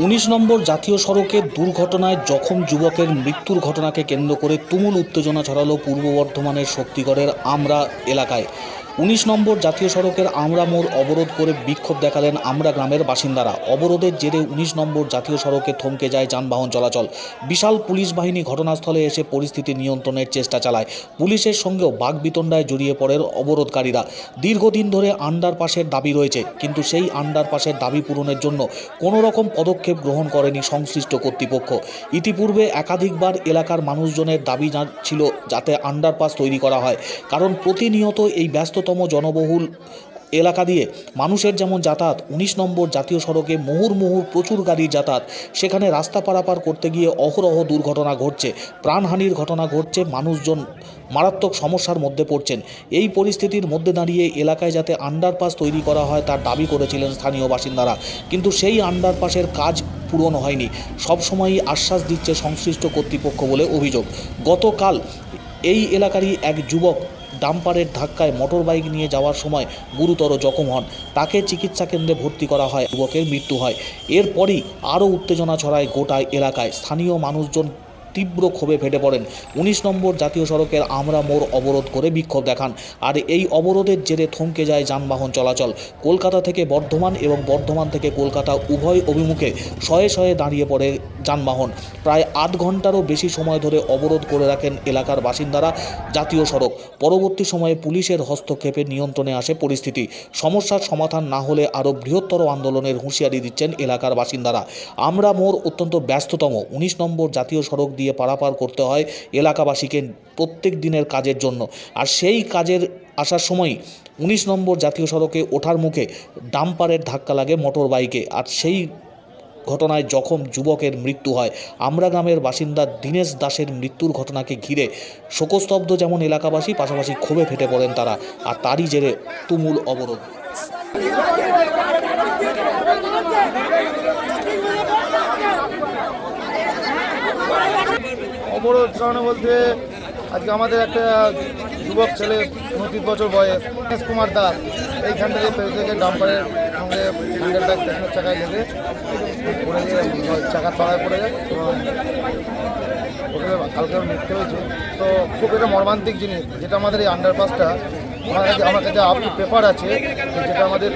উনিশ নম্বর জাতীয় সড়কে দুর্ঘটনায় জখম যুবকের মৃত্যুর ঘটনাকে কেন্দ্র করে তুমুল উত্তেজনা ছড়ালো পূর্ব বর্ধমানের শক্তিগড়ের আমরা এলাকায়। উনিশ নম্বর জাতীয় সড়কের আমরা মোড় অবরোধ করে বিক্ষোভ দেখালেন আমরা গ্রামের বাসিন্দারা। অবরোধের জেরে উনিশ নম্বর জাতীয় সড়কে থমকে যায় যানবাহন চলাচল। বিশাল পুলিশ বাহিনী ঘটনাস্থলে এসে পরিস্থিতি নিয়ন্ত্রণের চেষ্টা চালায়। পুলিশের সঙ্গেও বাগবিতণ্ডায় জড়িয়ে পড়ে অবরোধকারীরা। দীর্ঘদিন ধরে আন্ডারপাসের দাবি রয়েছে, কিন্তু সেই আন্ডারপাসের দাবি পূরণের জন্য কোনো রকম পদক্ষেপ গ্রহণ করেনি সংশ্লিষ্ট কর্তৃপক্ষ। ইতিপূর্বে একাধিকবার এলাকার মানুষজনের দাবি ছিল যাতে আন্ডারপাস তৈরি করা হয়, কারণ প্রতিনিয়ত এই ব্যস্ততম জনবহুল এলাকা দিয়ে মানুষের যেমন যাতায়াত, উনিশ নম্বর জাতীয় সড়কে মুহুর মুহুর প্রচুর গাড়ির যাতায়াত, সেখানে রাস্তা পারাপার করতে গিয়ে অহরহ দুর্ঘটনা ঘটছে, প্রাণহানির ঘটনা ঘটছে, মানুষজন মারাত্মক সমস্যার মধ্যে পড়ছেন। এই পরিস্থিতির মধ্যে দাঁড়িয়ে এলাকায় যাতে আন্ডারপাস তৈরি করা হয় তার দাবি করেছিলেন স্থানীয় বাসিন্দারা। কিন্তু সেই আন্ডারপাসের কাজ পূরণ হয়নি। সবসময়ই আশ্বাস দিচ্ছে সংশ্লিষ্ট কর্তৃপক্ষ বলে অভিযোগ। গতকাল এই এলাকারই এক যুবক ডাম্পারের ধাক্কায় মোটর বাইক নিয়ে যাওয়ার সময় গুরুতর জখম হন। তাকে চিকিৎসা কেন্দ্রে ভর্তি করা হয়। যুবকের মৃত্যু হয়। এরপরই আরও উত্তেজনা ছড়ায় গোটা এলাকায়। স্থানীয় মানুষজন তীব্র ক্ষোভে ফেটে পড়েন। উনিশ নম্বর জাতীয় সড়কের আমরা মোড় অবরোধ করে বিক্ষোভ দেখান। আর এই অবরোধের জেরে থমকে যায় যানবাহন চলাচল। কলকাতা থেকে বর্ধমান এবং বর্ধমান থেকে কলকাতা উভয় অভিমুখে শয়ে শয়ে দাঁড়িয়ে পড়ে যানবাহন। প্রায় আধ ঘন্টারও বেশি সময় ধরে অবরোধ করে রাখেন এলাকার বাসিন্দারা। জাতীয় সড়ক। পরবর্তী সময়ে পুলিশের হস্তক্ষেপে নিয়ন্ত্রণে আসে পরিস্থিতি। সমস্যার সমাধান না হলে আরও বৃহত্তর আন্দোলনের হুঁশিয়ারি দিচ্ছেন এলাকার বাসিন্দারা। আমরা মোড় অত্যন্ত ব্যস্ততম। উনিশ নম্বর জাতীয় সড়ক দিয়ে পারাপার করতে হয় এলাকাবাসীকে প্রত্যেক দিনের কাজের জন্য। আর সেই কাজের আসার সময়ই উনিশ নম্বর জাতীয় সড়কে ওঠার মুখে ডাম্পারের ধাক্কা লাগে মোটর বাইকে আর সেই ঘটনায় জখম যুবকের মৃত্যু হয়। আমরা গ্রামের বাসিন্দা দীনেশ দাসের মৃত্যুর ঘটনাকে ঘিরে শোকস্তব্ধ যেমন এলাকাবাসী, পাশাপাশি ক্ষোভে ফেটে পড়েন তারা। আর তারই জেরে তুমুল অবরোধ। অবরোধ কারণে বলতে আজকে আমাদের একটা যুবক ছেলে উনত্রিশ বছর বয়স কুমার দাস। এইখান থেকে ডাম্পারের সঙ্গে হ্যান্ডেলটা ট্রেনের চাকায় লেগে পড়ে গিয়ে চাকার তলায় পড়ে যায় এবং ওকে কালকে মৃত্যু হয়েছে তো খুব এটা মর্মান্তিক জিনিস, যেটা আমাদের এই আন্ডারপাসটা আমার কাছে আমার কাছে আপ পেপার আছে, যেটা আমাদের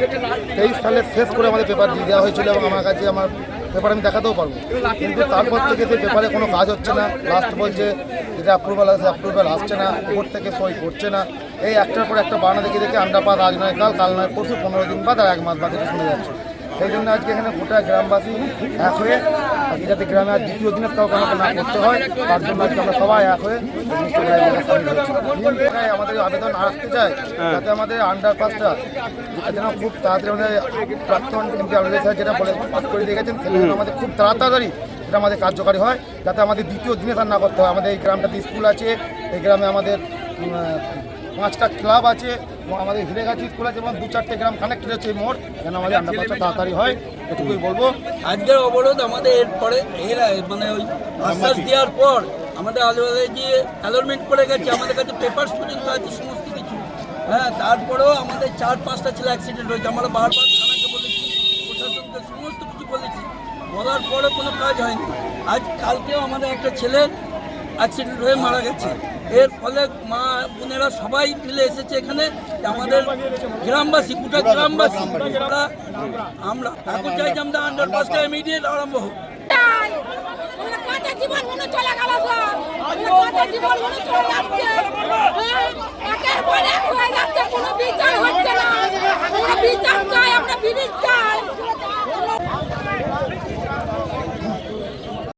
তেইশ সালে শেষ করে আমাদের পেপার দিয়ে দেওয়া হয়েছিল এবং আমার কাছে আমার পেপার আমি দেখাতেও পারব। কিন্তু তারপর থেকে সেই পেপারে কোনো কাজ হচ্ছে না। লাস্ট বলছে যেটা অ্যাপ্রুভাল আছে অ্যাপ্রুভাল আসছে না, উপর থেকে সই করছে না। এই একটার পর একটা বানা দেখে দেখে আমরা পাত আজ নয় কাল কাল নয় পরশু, পনেরো দিন বাদ আর এক মাস বাদ এটা শুনে যাচ্ছে। সেই জন্য আজকে এখানে গোটা গ্রামবাসী এক হয়ে আজকে যাতে গ্রামে আর দ্বিতীয় দিনের কাউকে আমাকে না করতে হয় তার জন্য আজকে আমরা সবাই এক হয়ে আমাদের আবেদন আসতে চাই যাতে আমাদের আন্ডারপাসটা যেন খুব তাড়াতাড়ি আমাদের প্রাক্তন এমপি স্যার যেটা বলে পাস করে দিয়ে গেছেন সেটা আমাদের খুব তাড়াতাড়ি এটা আমাদের কার্যকারী হয় যাতে আমাদের দ্বিতীয় দিনে তার না করতে হয়। আমাদের এই গ্রামটাতে স্কুল আছে এই গ্রামে আমাদের পাঁচটা ক্লাব আছে আমাদের হিরেগাছি স্কুল আছে এবং দু চারটে গ্রাম কানেক্টেড আছে এই মোড় যেন আমাদের আন্ডারপাসটা তাড়াতাড়ি হয় এটুকুই বলব। আজকের অবরোধ আমাদের এরপরে এর মানে ওই আশ্বাস দেওয়ার পর আমাদের আলোচনায় গিয়ে অ্যালোটমেন্ট করে গেছে আমাদের কাছে পেপার্স পর্যন্ত আছে সমস্ত কিছু। হ্যাঁ তারপরেও আমাদের চার পাঁচটা ছেলে অ্যাক্সিডেন্ট হয়েছে আমরা বারবার থানাকে বলেছি প্রশাসনকে সমস্ত কিছু বলেছি বলার পরে কোনো কাজ হয়নি। আজ কালকেও আমাদের একটা ছেলে অ্যাক্সিডেন্ট হয়ে মারা গেছে। এর ফলে মা বোনেরা সবাই মিলে এসেছে এখানে। আমাদের গ্রামবাসী, গোটা গ্রামবাসী আমরা আমরা। এখন চাই যে আমরা আন্ডারপাসটা ইমিডিয়েট আরম্ভ হোক। চলে গেল